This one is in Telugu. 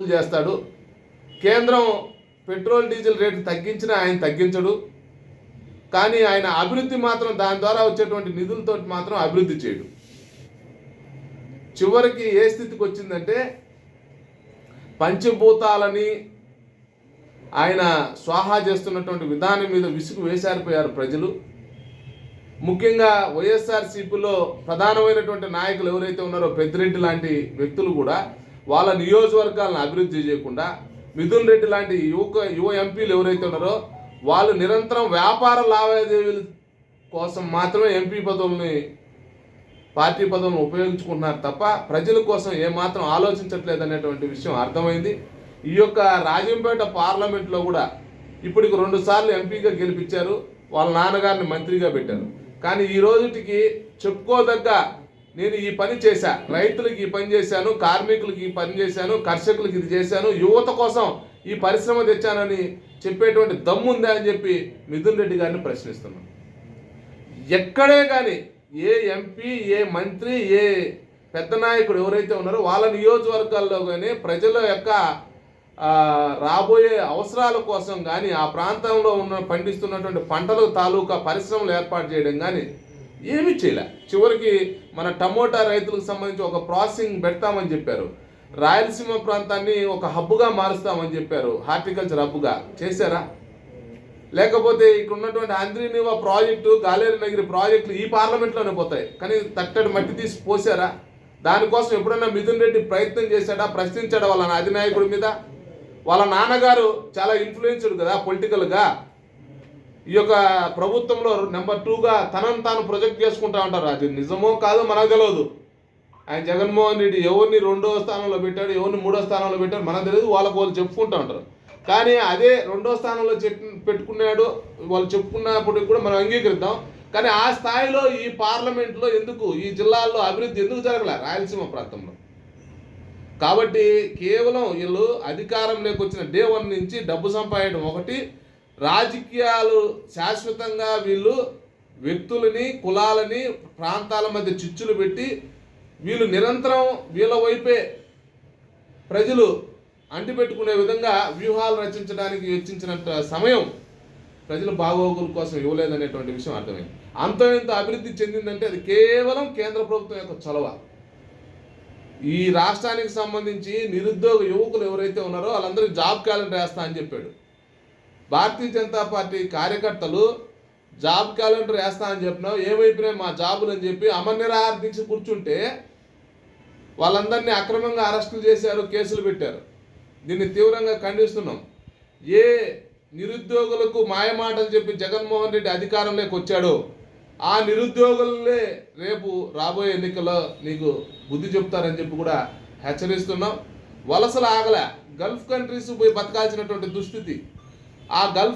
చేస్తాడు. కేంద్రం పెట్రోల్ డీజిల్ రేటు తగ్గించినా ఆయన తగ్గించడు. కానీ ఆయన అభివృద్ధి మాత్రం దాని ద్వారా వచ్చేటువంటి నిధులతో మాత్రం అభివృద్ధి చేయడు. చివరికి ఏ స్థితికి వచ్చిందంటే పంచభూతాలని ఆయన స్వాహా చేస్తున్నటువంటి విధానం మీద విసుగు వేసారిపోయారు ప్రజలు. ముఖ్యంగా వైఎస్ఆర్సీపీలో ప్రధానమైనటువంటి నాయకులు ఎవరైతే ఉన్నారో పెద్దిరెడ్డి లాంటి వ్యక్తులు కూడా వాళ్ళ నియోజకవర్గాలను అభివృద్ధి చేయకుండా మిథున్ రెడ్డి లాంటి యువక యువ ఎంపీలు ఎవరైతే ఉన్నారో వాళ్ళు నిరంతరం వ్యాపార లావాదేవీల కోసం మాత్రమే ఎంపీ పదవుల్ని పార్టీ పదవులను ఉపయోగించుకుంటున్నారు తప్ప ప్రజల కోసం ఏమాత్రం ఆలోచించట్లేదు అనేటువంటి విషయం అర్థమైంది. ఈ యొక్క రాజంపేట పార్లమెంట్లో కూడా ఇప్పటికి రెండు సార్లు ఎంపీగా గెలిపించారు. వాళ్ళ నాన్నగారిని మంత్రిగా పెట్టారు. కానీ ఈ రోజుటికి చెప్పుకోదగ్గ నేను ఈ పని చేశా. రైతులకు ఈ పని చేశాను కార్మికులకు ఈ పని చేశాను కర్షకులకు ఇది చేశాను. యువత కోసం ఈ పరిశ్రమ తెచ్చానని చెప్పేటువంటి దమ్ము ఉందా అని చెప్పి మిథున్ రెడ్డి గారిని ప్రశ్నిస్తున్నాను. ఎక్కడే కానీ ఏ ఎంపీ ఏ మంత్రి ఏ పెద్ద నాయకుడు ఎవరైతే ఉన్నారో వాళ్ళ నియోజకవర్గాల్లో కానీ ప్రజల యొక్క రాబోయే అవసరాల కోసం కానీ ఆ ప్రాంతంలో ఉన్న పండిస్తున్నటువంటి పంటలు తాలూకా పరిశ్రమలు ఏర్పాటు చేయడం కానీ ఏమీ చేయలే. చివరికి మన టమోటా రైతులకు సంబంధించి ఒక ప్రాసెసింగ్ పెడతామని చెప్పారు. రాయలసీమ ప్రాంతాన్ని ఒక హబ్బుగా మారుస్తామని చెప్పారు. హార్టికల్చర్ హబ్బుగా చేశారా? లేకపోతే ఇక్కడ ఉన్నటువంటి ఆంధ్రీనివా ప్రాజెక్టు గాలేరు నగిరి ప్రాజెక్టులు ఈ పార్లమెంట్లోనే పోతాయి. కానీ తట్టడి మట్టి తీసి పోసారా? దానికోసం ఎప్పుడన్నా మిథున్ రెడ్డి ప్రయత్నం చేశాడా ప్రశ్నించాడా వాళ్ళ అధినాయకుడి మీద? వాళ్ళ నాన్నగారు చాలా ఇన్ఫ్లుయెన్స్డ్ కదా పొలిటికల్గా ఈ యొక్క ప్రభుత్వంలో నెంబర్ టూగా తనను తాను ప్రొజెక్ట్ చేసుకుంటా ఉంటారు. అది నిజమో కాదో మనకు తెలియదు ఆయన జగన్మోహన్ రెడ్డి ఎవరిని రెండో స్థానంలో పెట్టాడు ఎవరిని మూడో స్థానంలో పెట్టాడు మనకు తెలియదు వాళ్ళకు వాళ్ళు చెప్పుకుంటూ ఉంటారు. కానీ అదే రెండో స్థానంలో పెట్టుకున్నాడు వాళ్ళు చెప్పుకున్నప్పటికి కూడా మనం అంగీకరిద్దాం. కానీ ఆ స్థాయిలో ఈ పార్లమెంట్లో ఎందుకు ఈ జిల్లాల్లో అభివృద్ధి ఎందుకు జరగలే రాయలసీమ ప్రాంతంలో? కాబట్టి కేవలం వీళ్ళు అధికారంలోకి వచ్చిన డే వన్ నుంచి డబ్బు సంపాదడం ఒకటి రాజకీయాలు శాశ్వతంగా వీళ్ళు వ్యక్తులని కులాలని ప్రాంతాల మధ్య చిచ్చులు పెట్టి వీళ్ళు నిరంతరం వీళ్ళ వైపే ప్రజలు అంటిపెట్టుకునే విధంగా వ్యూహాలు రచించడానికి వెచ్చించినంత సమయం ప్రజల బాగోగుల కోసం ఇవ్వలేదనేటువంటి విషయం అర్థమైంది. అంత ఇంత అభివృద్ధి చెందిందంటే అది కేవలం కేంద్ర ప్రభుత్వం యొక్క చొలవ ఈ రాష్ట్రానికి సంబంధించి నిరుద్యోగ యువకులు ఎవరైతే ఉన్నారో వాళ్ళందరికీ జాబ్ క్యాలెండర్ వేస్తా అని చెప్పాడు. భారతీయ జనతా పార్టీ కార్యకర్తలు జాబ్ క్యాలెండర్ వేస్తా అని చెప్పినావు ఏమైపోయినాయి మా జాబులు అని చెప్పి అమర్నిరాహార దీక్ష కూర్చుంటే వాళ్ళందరినీ అక్రమంగా అరెస్టులు చేశారు కేసులు పెట్టారు. దీన్ని తీవ్రంగా ఖండిస్తున్నాం. ఏ నిరుద్యోగులకు మాయమాటలు చెప్పి జగన్మోహన్ రెడ్డి అధికారంలోకి వచ్చాడో ఆ నిరుద్యోగులే రేపు రాబోయే ఎన్నికల్లో నీకు బుద్ధి చెప్తారని చెప్పి కూడా హెచ్చరిస్తున్నాం. వలసలు ఆగలే. గల్ఫ్ కంట్రీస్ పోయి బతకాల్సినటువంటి దుస్థితి. ఆ గల్ఫ్